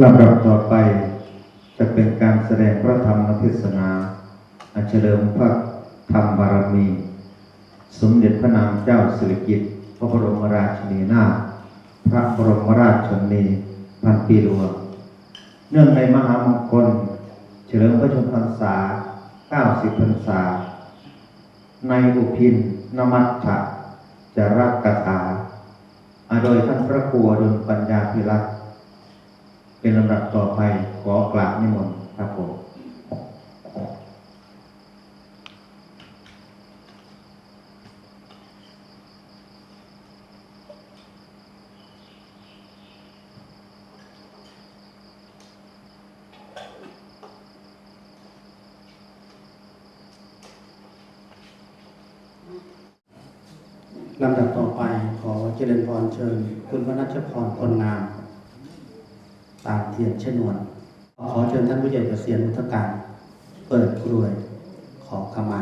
ลำดับต่อไปจะเป็นการแสดงพระธรรมเทศนาอัญเฉลิมพระธรรมบารมี สมเด็จพระนางเจ้าสิริกิติ์พระบรมราชินีนาถพระบรมราชชนนีพันปีหลวงเนื่องในมหามงคล เฉลิมพระชนมพรรษา 90 พรรษา ในอุพินนมัตถะจารักกถาอโดยท่านพระครูดุลปัญญาพิรักษ เป็นลำดับต่อไปขอกราบนิมนต์ครับผมลำดับต่อไปขอเจริญพรเชิญ คุณวนัชพรคนงาม เทียนชนวน ขอเชิญท่านผู้ใหญ่เกษียณมุทการ เปิดกรวยขอขมา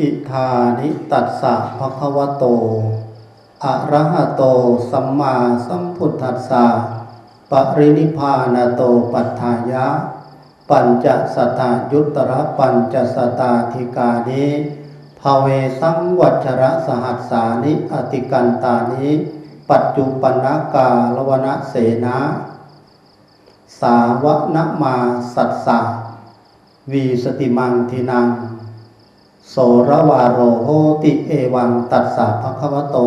อิธานิตัสสะภะคะวะโต อะระหะโต สัมมาสัมพุทธัสสะปรินิพานาโตปัฏฐายะ ปัญจสตายุตระปัญจสตาธิกานิภาเวสังวัชระสหัสสานิอติกันตานิ ปัจจุปนากาลวนะเสนา สาวะนะมาสัสสะวีสติมังทินัง โสระวาโรโหติเอวังตัสสะภะคะวะโต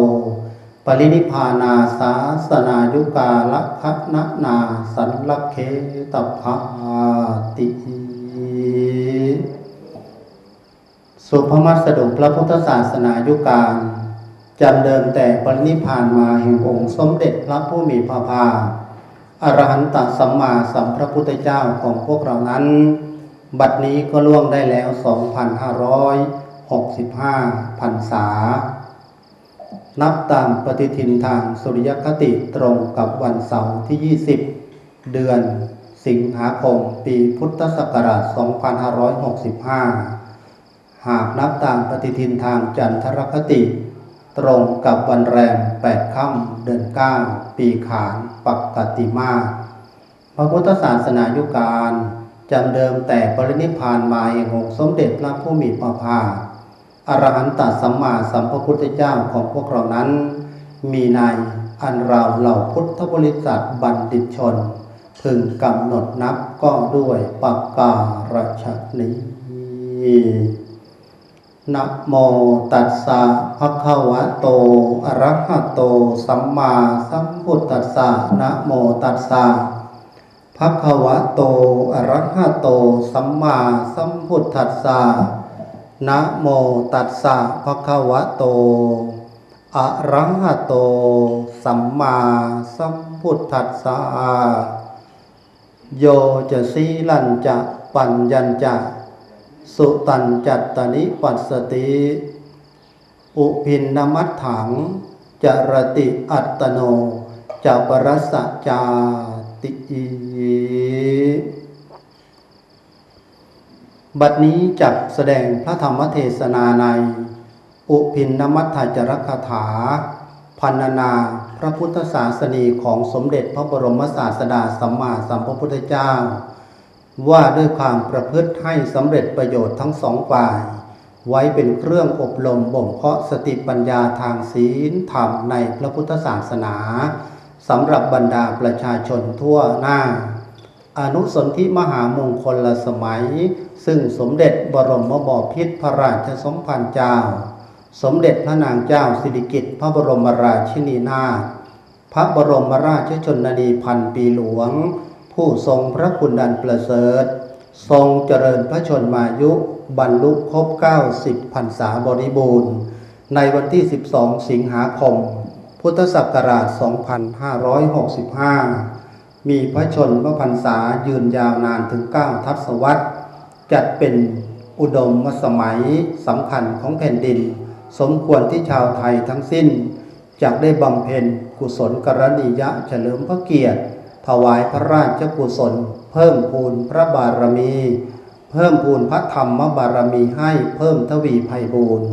ปรินิพานาสาสนายุกาละคะนะนาสันลักเคตภาติสุภมัสดุพระพุทธศาสนายุกาลจำเดิมแต่ปรินิพพานมาแห่งองค์สมเด็จพระผู้มีพระภาคอรหันตสัมมาสัมพระพุทธเจ้าของพวกเรานั้น บัดนี้ก็ล่วงได้แล้ว 2,565พรรษา นับตามปฏิทินทางสุริยคติตรงกับวันเสาร์ที่ 20 เดือนสิงหาคมปีพุทธศักราช 2565 หากนับตามปฏิทินทางจันทรคติ ตรงกับวันแรม 8 ค่ำเดือน 9 ปีขานปักกติมาพระพุทธศาสนายุการ จำเดิมแต่ปรินิพานมาเององค์สมเด็จพระผู้มีพระภาคอรหันตสัมมาสัมพุทธเจ้าของพวกเรานั้น มีในอันเราเหล่าพุทธบริษัทบัณฑิตชน พึงกำหนดนับก็ด้วยปากการฉนี้นะโมตัสสะภะคะวะโตอะระหะโต สัมมาสัมพุทธัสสะนะโมตัสสะ ภะควะโตอรหะโต สัมมาสัมพุทธัสสะนะโมตัสสะภะควะโตอรหะโต สัมมาสัมพุทธัสสะโยจะสีลันจะปัญญัญจะสุตันจัตตนิปัสสติอุพินนมัตถังจรติอัตโนจะปรสสะจา ติบัดนี้จักแสดงพระธรรมเทศนาใน อุพินนมัตถจรคถา พันนาพระพุทธศาสนีของสมเด็จพระบรมศาสดาสัมมาสัมพุทธเจ้า ว่าด้วยความประพฤติให้สำเร็จประโยชน์ทั้งสองฝ่าย ไว้เป็นเครื่องอบรมบ่มเพาะสติปัญญาทางศีลธรรมในพระพุทธศาสนา สำหรับบรรดาประชาชนทั่วหน้า อนุสนธิมหามงคลละสมัย ซึ่งสมเด็จบรมบพิตรพระราชสมภารเจ้า สมเด็จพระนางเจ้าสิริกิติ์พระบรมราชินีนาถพระบรมราชชนนีพันปีหลวง ผู้ทรงพระคุณดันประเสริฐ ทรงเจริญพระชนมายุ บรรลุครบ 90พรรษาบริบูรณ์ ในวันที่ 12 สิงหาคม พุทธศักราช 2565 มีพระชนมพรรษายืนยาวนานถึง 9 ทศวรรษ จัดเป็นอุดมสมัยสำคัญของแผ่นดิน สมควรที่ชาวไทยทั้งสิ้นจะได้บำเพ็ญกุศลกรณียะเฉลิมพระเกียรติ ถวายพระราชกุศล เพิ่มพูนพระบารมี เพิ่มพูนพระธรรมบารมีให้เพิ่มทวีไพบูรณ์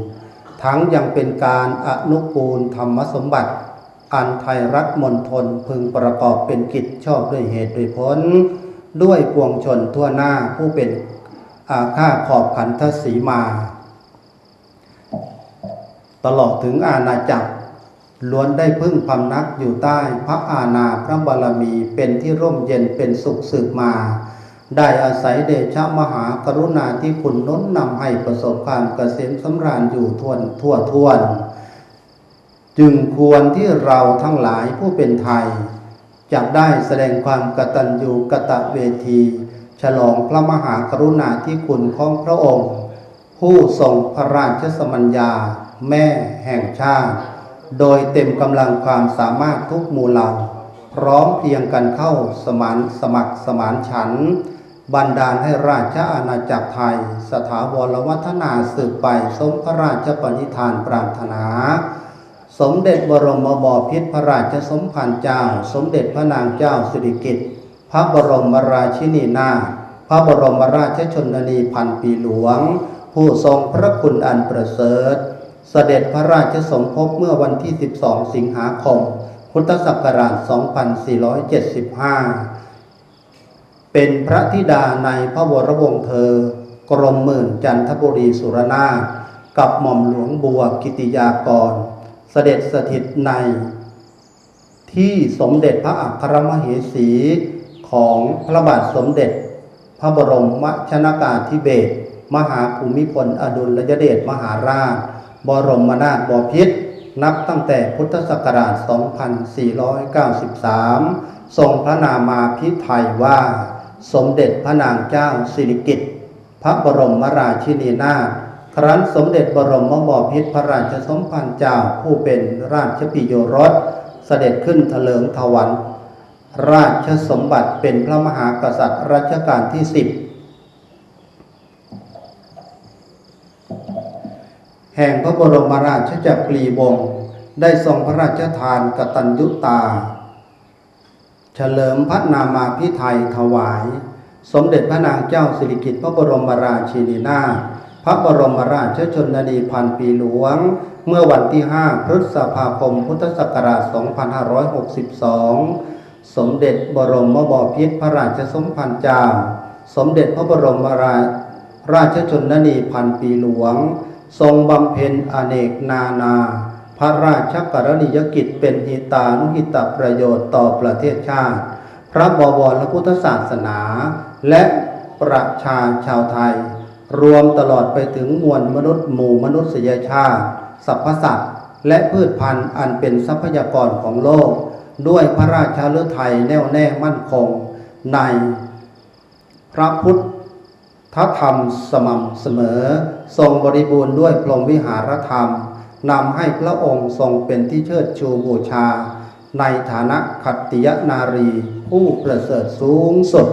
ทั้งยังเป็นการอนุปูลธรรมสมบัติ อันไทยรัฐมนทนพึงประกอบเป็นกิจชอบด้วยเหตุด้วยผล ด้วยปวงชนทั่วหน้าผู้เป็นอาฆาขอบขันทศีมา ตลอดถึงอาณาจักรล้วนได้พึ่งพำนักอยู่ใต้พระอาณาพระบารมีเป็นที่ร่มเย็นเป็นสุขสืบมา ได้อาศัยเดชะมหากรุณาที่คุณน้นนำให้ประสบความเกษมสำราญอยู่ทวนทั่วทวน จึงควรที่เราทั้งหลายผู้เป็นไทยจะได้แสดงความกตัญญูกตเวที ฉลองพระมหากรุณาธิคุณของพระองค์ ผู้ทรงพระราชสมัญญา แม่แห่งชาติ โดยเต็มกำลังความสามารถทุกหมู่เหล่า พร้อมเพียงกันเข้าสมานสมัครสมานฉันท บันดาลให้ราชอาณาจักรไทย สถาวรวัฒนาสืบไปสมพระราชปณิธานปรารถนา สมเด็จบรมบพิตรพระราชสมภารเจ้า สมเด็จพระนางเจ้าสิริกิติ์พระบรมราชินีนาพระบรมราชชนนีพันปีหลวง ผู้ทรงพระคุณอันประเสริฐ เสด็จพระราชสมภพเมื่อวันที่ 12 สิงหาคม พุทธศักราช 2475 เป็นพระธิดาในพระวรวงศ์เธอ กรมหมื่นจันทบุรีสุรนากับหม่อมหลวงบัวกิติยากร เสด็จสถิตใน ที่สมเด็จพระอัครมเหสี ของพระบาทสมเด็จ พระบรมชนากาธิเบศรมหาภูมิพลอดุลยเดชมหาราช บรมนาถบพิตรนับตั้งแต่พุทธศักราช 2493 ทรงพระนามาพิไทยว่า สมเด็จพระนางเจ้าสิริกิติ์พระบรมราชินีนาถครั้นสมเด็จบรมบพิตรพระราชสมภารเจ้าผู้เป็นราชปิโยรสเสด็จขึ้นเถลิงถวัน ราชสมบัติเป็นพระมหากษัตริย์รัชกาลที่สิบแห่งพระบรมราชจักรีวงศ์ได้ทรงพระราชทานกตัญญุตา เฉลิมพระนามาพิไทยถวาย สมเด็จพระนางเจ้าสิริกิติ์พระบรมราชินีนาถพระบรมราชชนนีพันปีหลวง เมื่อวันที่ 5 พฤษภาคม พุทธศักราช 2562 สมเด็จบรมบพิตรพระราชสมภารเจ้า สมเด็จพระบรมราราชชนนีพันปีหลวง ทรงบำเพ็ญอเนกนานา พระราชกรณียกิจเป็นหิตานุหิตประโยชน์ต่อประเทศชาติ พระบวรและพุทธศาสนา และประชาชาวไทย รวมตลอดไปถึงมวลมนุษย์หมู่มนุษยชาติสรรพสัตว์และพืชพันธุ์อันเป็นทรัพยากรของโลก ด้วยพระราชาฤทัยแน่วแน่มั่นคง ในพระพุทธถ้าทำสม่ำเสมอ ทรงบริบูรณ์ด้วยพรหมวิหารธรรม นำให้พระองค์ทรงเป็นที่เชิดชูบูชา ในฐานะขัตติยนารี ผู้ประเสริฐสูงสุด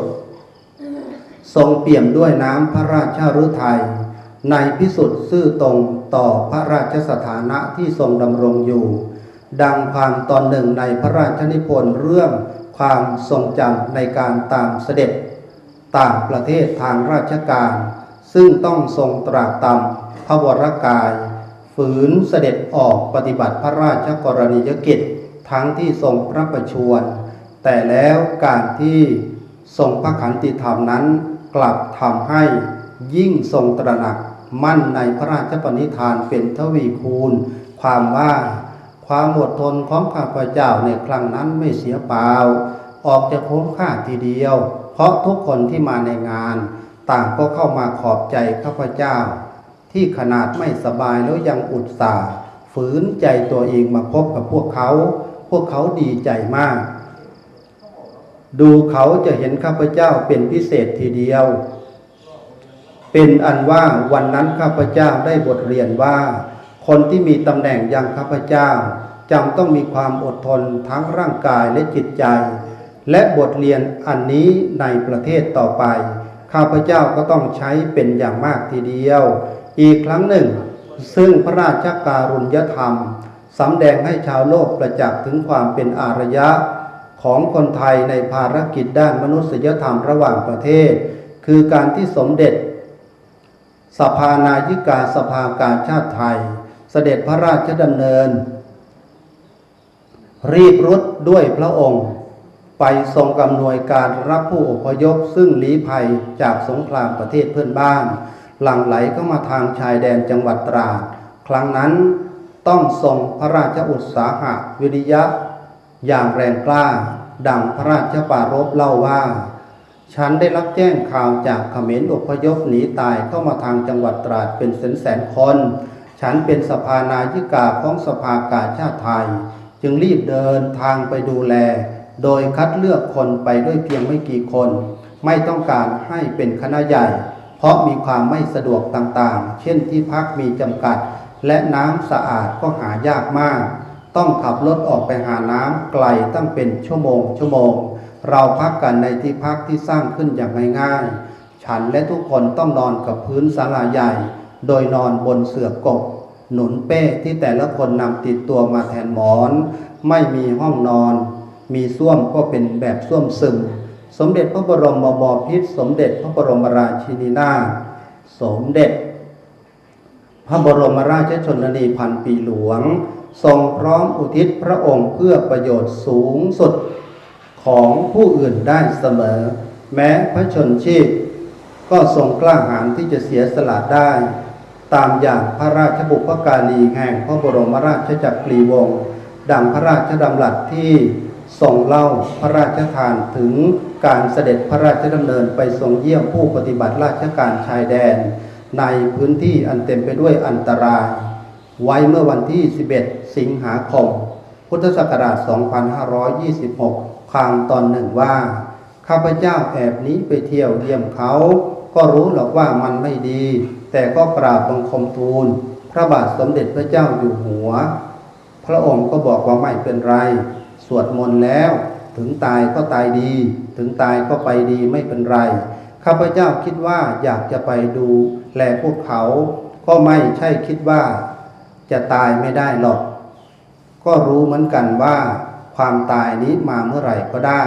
ทรงเปี่ยมด้วยน้ำพระราชฤทัยในพิสุทธิ์ซื่อตรงต่อพระราชสถานะที่ทรงดำรงอยู่ ดังความตอนหนึ่งในพระราชนิพนธ์เรื่องความทรงจำในการตามเสด็จ ต่างประเทศทางราชการ ซึ่งต้องทรงตรากตำพระวรกาย ฝืนเสด็จออกปฏิบัติพระราชกรณียกิจ ทั้งที่ทรงพระประชวร แต่แล้วการที่ทรงพระขันติธรรมนั้น กลับทำให้ยิ่งทรงตระหนักมั่นในพระราชปณิธานเป็นทวีคูณ ความว่าความอดทนของข้าพเจ้าในครั้งนั้นไม่เสียเปล่า ออกจะคุ้มค่าทีเดียว เพราะทุกคนที่มาในงาน ต่างก็เข้ามาขอบใจข้าพเจ้า ที่ขนาดไม่สบายแล้วยังอุตส่าห์ฝืนใจตัวเองมาพบกับพวกเขา พวกเขาดีใจมาก ดูเขาจะเห็นข้าพเจ้าเป็นพิเศษทีเดียว เป็นอันว่าวันนั้นข้าพเจ้าได้บทเรียนว่า คนที่มีตำแหน่งอย่างข้าพเจ้าจำต้องมีความอดทนทั้งร่างกายและจิตใจ และบทเรียนอันนี้ในประเทศต่อไป ข้าพเจ้าก็ต้องใช้เป็นอย่างมากทีเดียว อีกครั้งหนึ่ง ซึ่งพระราชการุญยธรรมสำแดงให้ชาวโลกประจักษ์ถึงความเป็นอารยะ ของคนไทยในภารกิจด้านมนุษยธรรมระหว่างประเทศ คือการที่สมเด็จ สภานายิกาสภากาชาติไทย เสด็จพระราชดำเนิน รีบรุดด้วยพระองค์ ไปทรงกำนวยการรับผู้อพยพซึ่งลี้ภัยจากสงครามประเทศเพื่อนบ้าน หลั่งไหลเข้ามาทางชายแดนจังหวัดตราด ครั้งนั้นต้องทรงพระราชอุตสาหะวิริยะ อย่างแรงกล้า ดังพระราชปารภเล่าว่า ฉันได้รับแจ้งข่าวจากเขมรอพยพหนีตายเข้ามาทางจังหวัดตราดเป็นแสนแสนคน ฉันเป็นสภานายิกาของสภากาชาติไทย จึงรีบเดินทางไปดูแล โดยคัดเลือกคนไปด้วยเพียงไม่กี่คน ไม่ต้องการให้เป็นคณะใหญ่ เพราะมีความไม่สะดวกต่างๆ เช่นที่พักมีจำกัด และน้ำสะอาดก็หายากมาก ต้องขับรถออกไปหาน้ำไกลตั้งเป็นชั่วโมง ชั่วโมง เราพักกันในที่พักที่สร้างขึ้นอย่างง่ายๆ ฉันและทุกคนต้องนอนกับพื้นศาลาใหญ่ โดยนอนบนเสื่อกกหนุนเป้ที่แต่ละคนนำติดตัวมาแทนหมอน ไม่มีห้องนอน มีส้วมก็เป็นแบบส้วมซึม สมเด็จพระบรมบพิตรสมเด็จพระบรมราชินีนาถสมเด็จ พระบรมราชชนนีพันปีหลวง ทรงพร้อมอุทิศพระองค์เพื่อประโยชน์สูงสุดของผู้อื่นได้เสมอ แม้พระชนชีพ ก็ทรงกล้าหาญที่จะเสียสละได้ ตามอย่างพระราชบุพการีแห่งพระบรมราชจักรีวงศ์ดังพระราชดำรัสที่ ทรงเล่าพระราชทานถึงการเสด็จพระราชดำเนินไปทรงเยี่ยมผู้ปฏิบัติราชการชายแดน ในพื้นที่อันเต็มไปด้วยอันตราย ไว้เมื่อวันที่ 11 สิงหาคม พุทธศักราช 2526 คามตอนหนึ่งว่า ข้าพเจ้าแอบนี้ไปเที่ยวเยี่ยมเขา ก็รู้หรอกว่ามันไม่ดี แต่ก็กราบบังคมทูล พระบาทสมเด็จพระเจ้าอยู่หัว พระองค์ก็บอกว่าไม่เป็นไร สวดมนต์แล้ว ถึงตายก็ตายดี ถึงตายก็ไปดีไม่เป็นไร ข้าพเจ้าคิดว่าอยากจะไปดูแลพวกเขา ก็ไม่ใช่คิดว่า จะตายไม่ได้หรอก ก็รู้เหมือนกันว่า ความตายนี้มาเมื่อไหร่ก็ได้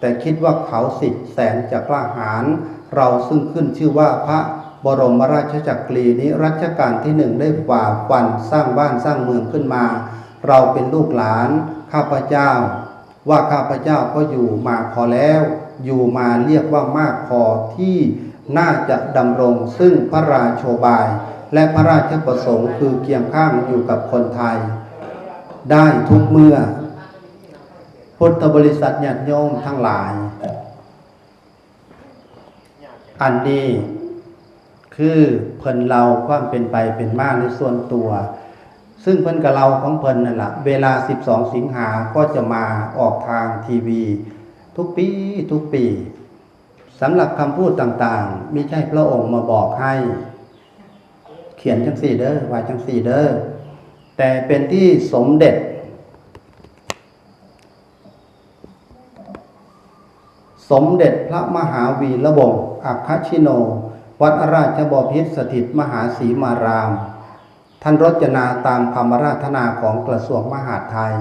แต่คิดว่าเขาสิทธิแสนจะกล้าหาญเราซึ่งขึ้นชื่อว่าพระบรมราชจักรีนี้รัชกาลที่หนึ่งได้ฝ่าฟันสร้างบ้านสร้างเมืองขึ้นมา เราเป็นลูกหลาน ข้าพเจ้า ว่าข้าพเจ้าก็อยู่มาพอแล้ว อยู่มาเรียกว่ามากพอที่น่าจะดำรงซึ่งพระราโชบาย และพระราชประสงค์คือเคียงข้างอยู่กับคนไทย ได้ทุกเมื่อ พุทธบริษัทญาติโยมทั้งหลาย อันนี้คือเพิ่นเราความเป็นไปเป็นมาในส่วนตัว ซึ่งเพิ่นกับเราของเพิ่นนั่นแหละเวลา 12 สิงหาก็จะมาออกทางทีวี ทุกปีทุกปีสำหรับคำพูดต่างๆไม่ใช่พระองค์มาบอกให้ เขียนจังสี่เด้อว่าจังสี่เด้อแต่เป็นที่สมเด็จ สมเด็จพระมหาวีระวงอัคคชิโน วัดราชบพิตรสถิตมหาศรีมาราม ท่านรจนาตามคำราธนาของกระทรวงมหาดไทย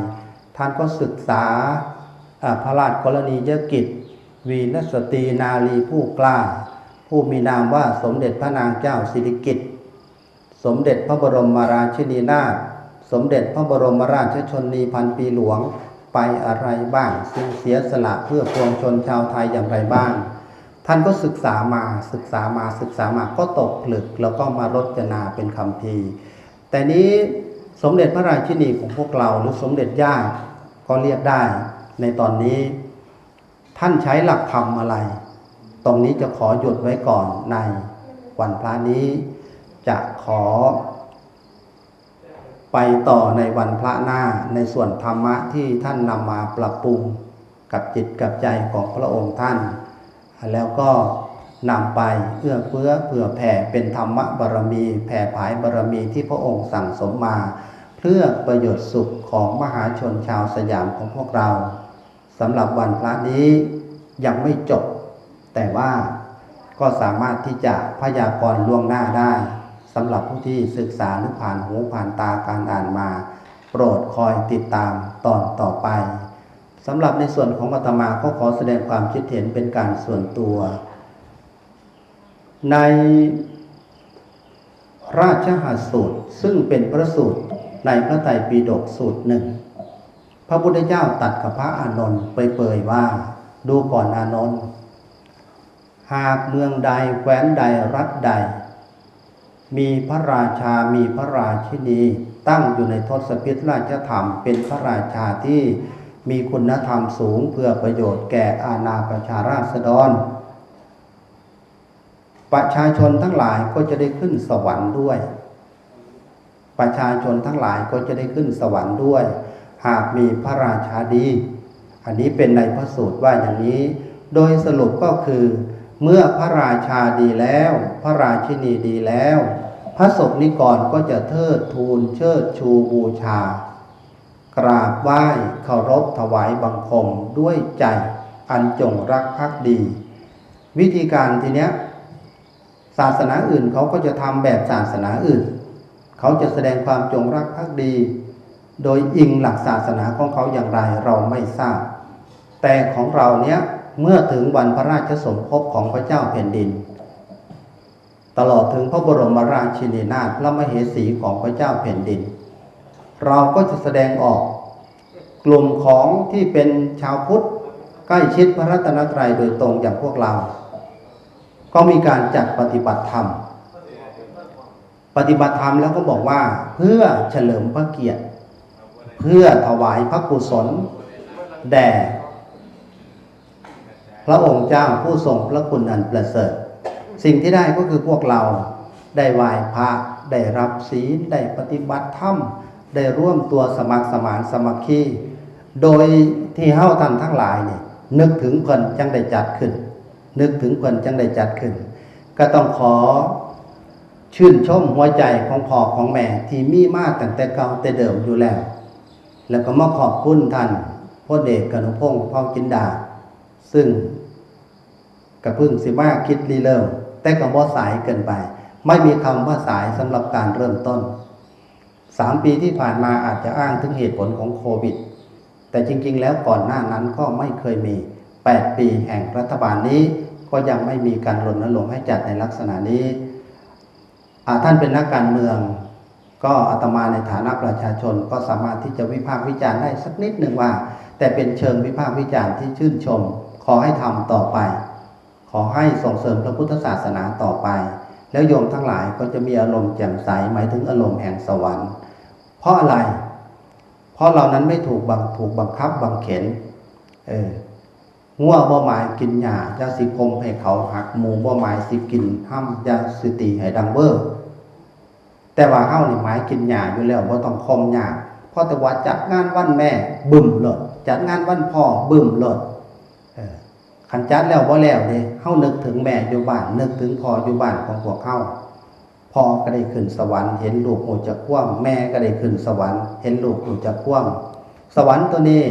ท่านก็ศึกษาพระราชกรณียกิจ วีรสตรีนารีผู้กล้า ผู้มีนามว่าสมเด็จพระนางเจ้าสิริกิติ์สมเด็จพระบรมราชินีนาถสมเด็จพระบรมราชชนนีพันปีหลวงไปอะไรบ้างซึ่งเสียสละเพื่อปวงชนชาวไทยอย่างไรบ้าง ท่านก็ศึกษามาศึกษามาศึกษามาก็ตกผลึกแล้วก็มารจนาเป็นคำพี แต่นี้สมเด็จพระราชินีของพวกเราหรือสมเด็จย่าก็เรียกได้ในตอนนี้ ท่านใช้หลักธรรมอะไร ตรงนี้จะขอหยุดไว้ก่อนในวันพระนี้ จะขอ ไปต่อในวันพระหน้าในส่วนธรรมะที่ท่านนำมาปรับปรุงกับจิตกับใจของพระองค์ท่าน แล้วก็ นำไปเอื้อเฟื้อเผื่อแผ่เป็นธรรมบารมี แผ่ผายบารมีที่พระองค์สั่งสมมา เพื่อประโยชน์สุขของมหาชนชาวสยามของพวกเราสำหรับวันพระนี้ยังไม่จบ แต่ว่าก็สามารถที่จะพยากรณ์ล่วงหน้าได้สำหรับผู้ที่ศึกษาหรือผ่านหูผ่านตาการอ่านมา โปรดคอยติดตามตอนต่อไปสำหรับในส่วนของอาตมาก็ขอแสดงความคิดเห็นเป็นการส่วนตัว ในราชหัสสูตรซึ่งเป็นพระสูตรในพระไตรปิฎกสูตรหนึ่ง พระพุทธเจ้าตัดกับพระอานนท์ไปเปยว่า ดูก่อนอานนท์หากเมืองใดแคว้นใดรัฐใด มีพระราชามีพระราชินีตั้งอยู่ในทศพิธราชธรรม เป็นพระราชาที่มีคุณธรรมสูงเพื่อประโยชน์แก่อาณาประชาราษฎร ประชาชนทั้งหลายก็จะได้ขึ้นสวรรค์ด้วย ประชาชนทั้งหลายก็จะได้ขึ้นสวรรค์ด้วย หากมีพระราชาดี อันนี้เป็นในพระสูตรว่าอย่างนี้ โดยสรุปก็คือ เมื่อพระราชาดีแล้ว พระราชินีดีแล้ว พระสงฆ์นิกรก็จะเทิดทูนเชิดชูบูชา กราบไหว้เคารพถวายบังคมด้วยใจอันจงรักภักดี วิธีการทีเนี้ย ศาสนาอื่นเขาก็จะทำแบบศาสนาอื่น เขาจะแสดงความจงรักภักดี โดยอิงหลักศาสนาของเขาอย่างไรเราไม่ทราบ แต่ของเราเนี้ยเมื่อถึงวันพระราชสมภพของพระเจ้าแผ่นดิน ตลอดถึงพระบรมราชินีนาถพระมเหสีของพระเจ้าแผ่นดิน เราก็จะแสดงออกกลุ่มของที่เป็นชาวพุทธใกล้ชิดพระรัตนตรัยโดยตรงอย่างพวกเรา ก็มีการจัดปฏิบัติธรรม ปฏิบัติธรรมแล้วก็บอกว่าเพื่อเฉลิมพระเกียรติ เพื่อถวายพระกุศล แด่พระองค์เจ้าผู้ทรงพระคุณอันประเสริฐ สิ่งที่ได้ก็คือพวกเราได้ไหว้พระได้รับศีลได้ปฏิบัติธรรมได้ร่วมตัวสมัครสมานสมัคคีโดยที่เฮ้าท่านทั้งหลายเนี่ยนึกถึงเพิ่นจังได้จัดขึ้น นึกถึงเพิ่นจังได้จัดขึ้น ก็ต้องขอชื่นชมหัวใจของพ่อของแม่ที่มีมาตั้งแต่เก่าแต่เดิมอยู่แล้ว แล้วก็มาขอบคุณท่านพ่อเดชกนุพงศ์พ่อกินดา ซึ่งกระพึ่งสิว่าคิดรีเริ่ม แต่ก็บ่สายเกินไป ไม่มีคำว่าสายสำหรับการเริ่มต้นสามปีที่ผ่านมาอาจจะอ้างถึงเหตุผลของโควิด แต่จริง ๆ แล้วก่อนหน้านั้นก็ไม่เคยมี 8 ปีแห่งรัฐบาลนี้ ก็ยังไม่มีการรณรงค์ให้จัดในลักษณะนี้ ท่านเป็นนักการเมือง ก็อาตมาในฐานะประชาชนก็สามารถที่จะวิพากษ์วิจารณ์ได้สักนิดหนึ่งว่า แต่เป็นเชิงวิพากษ์วิจารณ์ที่ชื่นชม ขอให้ทำต่อไป ขอให้ส่งเสริมพระพุทธศาสนาต่อไป แล้วโยมทั้งหลายก็จะมีอารมณ์แจ่มใสหมายถึงอารมณ์แห่งสวรรค์ เพราะอะไร เพราะเรานั้นไม่ถูกบังถูกบังคับบังเข็นเออ ง่วบ่หมายกินหญ้าจะสิคมให้เขาหักหมูบ่หมายสิกินห้ำจะสิตีให้ดังเบ้อแต่ว่าเฮานี่หมายกินหญ้าอยู่แล้วบ่ต้องคมหญ้าพราะแต่ว่าจัดงานวันแม่บึ้มโลดจัดงานวันพ่อบึ้มโลดเออคันจัดแล้วบ่แล้วเด้เฮานึกถึงแม่อยู่บ้านนึกถึงพ่ออยู่บ้านของพวกเฮาพ่อก็ได้ขึ้นสวรรค์เห็นลูกหูจะคว่ำแม่ก็ได้ขึ้นสวรรค์ เห็นลูกหูจะคว่ำสวรรค์ตัวนี้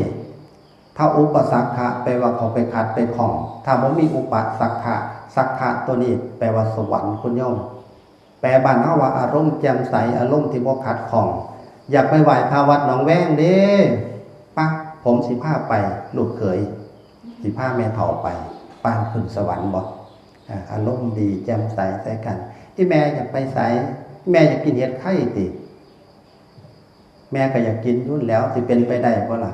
ถ้าอุปสักขะแปลว่าเขาไปขัดไปของถ้าบ่มีอุปสักขะสักขะตัวนี้ แปลว่าสวรรค์คุณโยมแปลบ้านเฮาว่าอารมณ์แจ่มใสอารมณ์ที่บ่ขัดของ อยากไปไหว้พระวัดหนองแวงเด้ปักผมสิพาไปลูกเขยสิพาแม่เฒ่าไปปานขึ้นสวรรค์บ่อาอารมณ์ดีแจ่มใสใส่กัน ที่แม่อยากไปไสแม่อยากกินเห็ดไข่ติแม่ก็อยากกินยุ่นแล้วสิเป็นไปได้บ่ล่ะ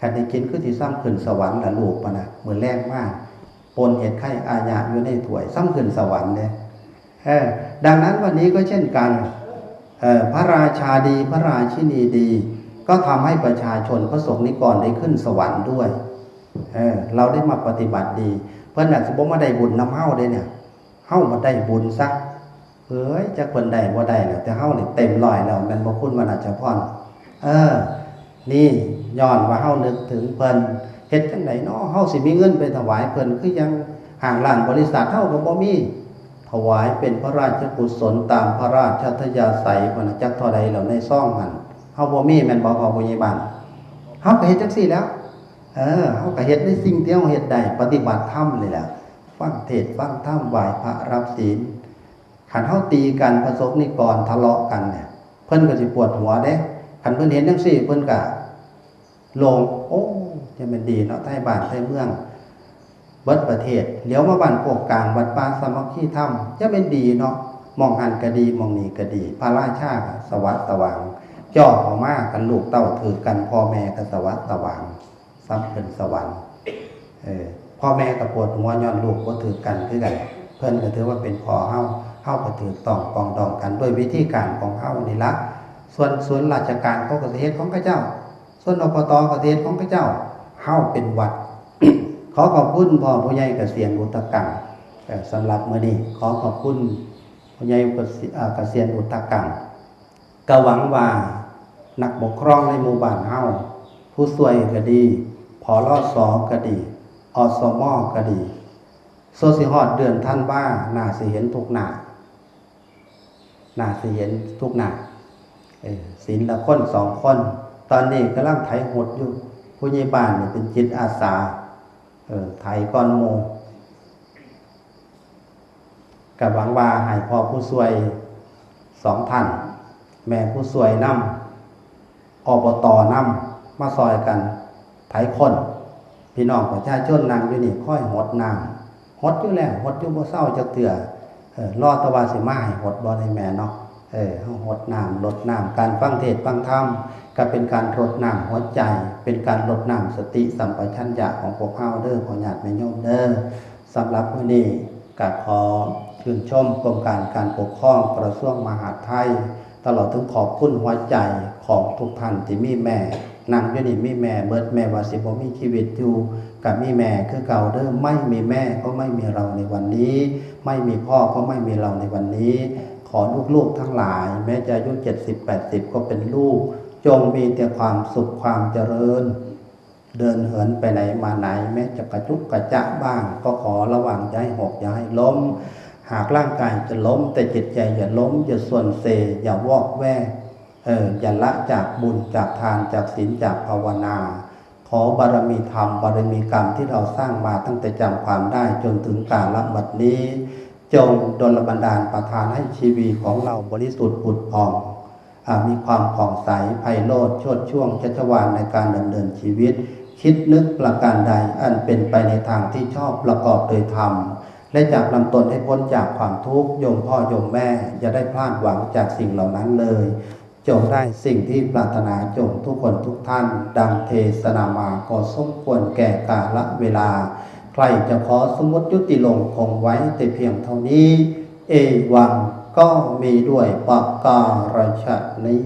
คันได้กินคือสิซ้ำขึ้นสวรรค์ละลูกปะนะเหมือนแรงมากปนเห็ดไข่อาญาอยู่ในถ้วย ซ้ำขึ้นสวรรค์เด้เออดังนั้นวันนี้ก็เช่นกันพระราชาดีพระราชินีดี ก็ทำให้ประชาชนพระสงฆ์นิกรได้ขึ้นสวรรค์ด้วยเออเราได้มาปฏิบัติดี เพิ่อนน่ะสิบ่มาได้บุญนำเฮ้าเด้เนี่ยเฮ้ามาได้บุญซะเฮ้ยจักเพิ่นได้บ่ได้แล้วแต่เฮ้านี่เต็มร้อยแล้วแม่นบ่คุณวรรณจักรพรเออ นี่ ย้อนว่าเฮานึกถึงเพิ่นเฮ็ดจังไดเนาะเฮาสิมีเงินไปถวายเพิ่นคือยังห่างล้านบริษัทเฮาก็บ่มีถวายเป็นพระราชกุศลตามพระราชทยาศัยพนจักเท่าใดแล้วในซ่องหันเฮาบ่มีแม่นบ่พอผู้ใหญ่บ้านเฮาก็เฮ็ดจังซี่แล้ว เออเฮาก็เฮ็ดในสิ่งที่เฮาเฮ็ดได้ปฏิบัติธรรมเลยแหละฟังเทศฟังธรรมไหว้พระรับศีลคันเฮาตีกันประสบนิกรทะเลาะกันเนี่ยเพิ่นก็สิปวดหัวเด้คันเพิ่นเห็นจังซี่เพิ่นก็ ลง โอ้จะเป็นดีเนาะไทยบ้านไทยเมืองเบิดประเทศเลี้ยวมาบ้านโคกกลางวัดป่าสมัคคีธรรมจะเป็นดีเนาะมองหันก็ดีมองนี่ก็ดี พระราชาสวัสดิ์สว่างจ่อออกมากันลูกเต้าถือกันพ่อแม่ก็สวัสดิ์สว่างซ้ำเป็นสวรรค์เออพ่อแม่กับปวดหัวย้อนลูกก็ถือกันคือกันเพื่อนก็ถือว่าเป็นพ่อเฮาเฮาก็ถือต้องปองดองกันด้วยวิธีการของเฮานี่ละส่วนส่วนราชการเขาก็สิเฮ็ดของพระเจ้า ส่วนอบตกเฮ็ดของพระเจ้าเฮาเป็นวัด ขอขอบคุณพ่อผู้ใหญ่เกษียณอุตกรรมเอ่อสำหรับมื้อนี้ขอขอบคุณผู้ใหญ่เกษีเอ่อเกษียณอุตกรรมก็หวังว่านักปกครองในหมู่บ้านเฮาผู้สวยก็ดีพอรอสอก็ดีอสมอก็ดีโซสิฮอดเดือนท่านว่าน่าสิเห็นทุกหน้าน่าสิเห็นทุกหน้าเออศีลละคนสองคน ตอนนี้กำลังไถหดอยู่ผู้ใหญ่บ้านนี่เป็นจิตอาสา เออไถก้อนโมกับหวังว่าให้พ่อผู้สวยสองท่านแม่ผู้สวยนำอบตนำมาซอยกันไถคนพี่น้องประชาชนนั่งอยู่นี่ค่อยหดน้ำหดอยู่แล้วหดอยู่บ่เศร้าจักเตือเออรอตะวันสิมาให้หดบ่ได้แม่เนาะเออหดน้ำลดน้ำการฟังเทศฟังธรรม ก็เป็นการรดน้ำหัวใจ เป็นการลดน้ำสติสัมปชัญญะของพวกเฮาเด้อพ่อญาติแม่โยมเด้อสำหรับมื้อนี้ก็ขอชื่นชมกรมการการปกครองกระทรวงมหาดไทย ตลอดถึงขอบคุณหัวใจของทุกท่านที่มีแม่นั่งอยู่นี่มีแม่เบิดแม่วาสิบมีชีวิตอยู่กับมีแม่คือเก่าเด้อไม่มีแม่ก็ไม่มีเราในวันนี้ ไม่มีพ่อก็ไม่มีเราในวันนี้ ขอลูกๆทั้งหลาย แม้จะอายุ70 80ก็เป็นลูก จงมีแต่ความสุขความเจริญ เดินเหินไปไหนมาไหน แม้จะกระจุกกระจะบ้าง ก็ขอระวังย่าให้หกย่าให้ล้ม หากร่างกายจะล้ม แต่จิตใจอย่าล้ม อย่าส่วนเซอย่าวอกแวกเอออย่าละจากบุญจากทานจากศีลจากภาวนา ขอบารมีธรรมบารมีกรรมที่เราสร้างมาตั้งแต่จำความได้จนถึงการรับบัดนี้ จงดลบันดาลประทานให้ชีวิตของเราบริสุทธิ์ผุดผ่อง มีความผ่องใสไพโรธชดช่วงชัชวานในการดำเนินชีวิต คิดนึกประการใดอันเป็นไปในทางที่ชอบประกอบโดยธรรม และจากนำตนให้พ้นจากความทุกข์โยมพ่อโยมแม่อย่าได้พลาดหวังจากสิ่งเหล่านั้นเลย จงได้สิ่งที่ปรารถนาจงทุกคนทุกท่าน ดังเทศนามาก็สมควรแก่กาละเวลา ใครจะขอสมมติยุติลงคงไว้แต่เพียงเท่านี้ เอวัง ก็มีด้วยปากการชนี้